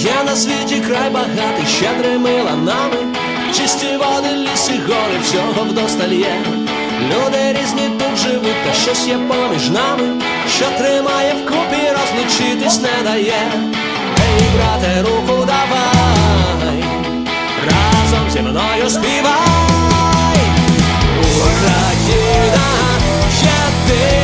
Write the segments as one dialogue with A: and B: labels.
A: Є на світі край багатий, щедрий миланами, чисті води, ліси, гори, всього вдосталь є. Люди різні тут живуть, та щось є поміж нами, що тримає вкупі, розлучитись не дає. Ей, брате, руку давай, разом зі мною співай. Україна єдина, красива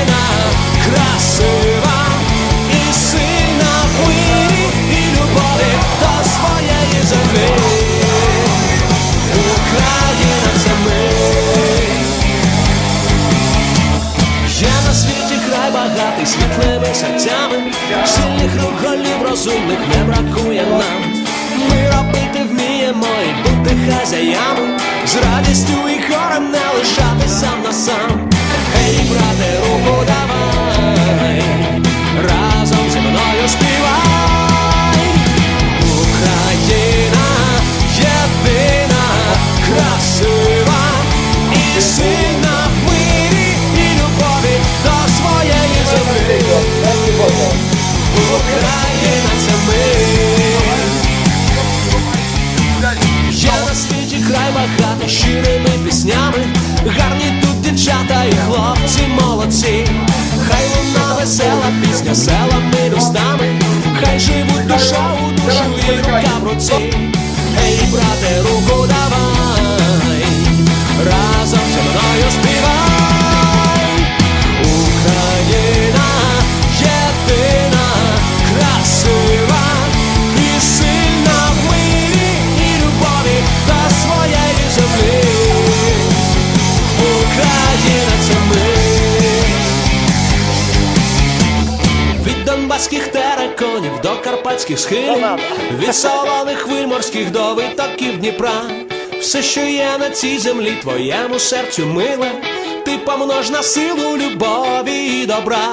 A: світлими серцями, сильних рухолів розумних не бракує нам. Ми робити вміємо і бути хазяями, з радістю піснями, гарні тут дівчата і хлопці молодці. Хай вона весела пісня селами містами, хай живуть душа у душу і рука в руці. Від донбаських тереконів до карпатських схилів, від солоних виморських до витоків Дніпра. Все, що є на цій землі, твоєму серцю миле, ти помнож на силу любові і добра.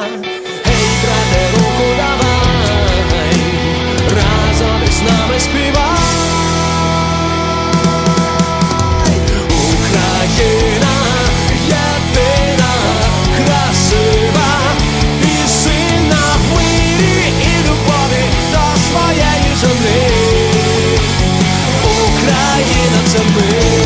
A: you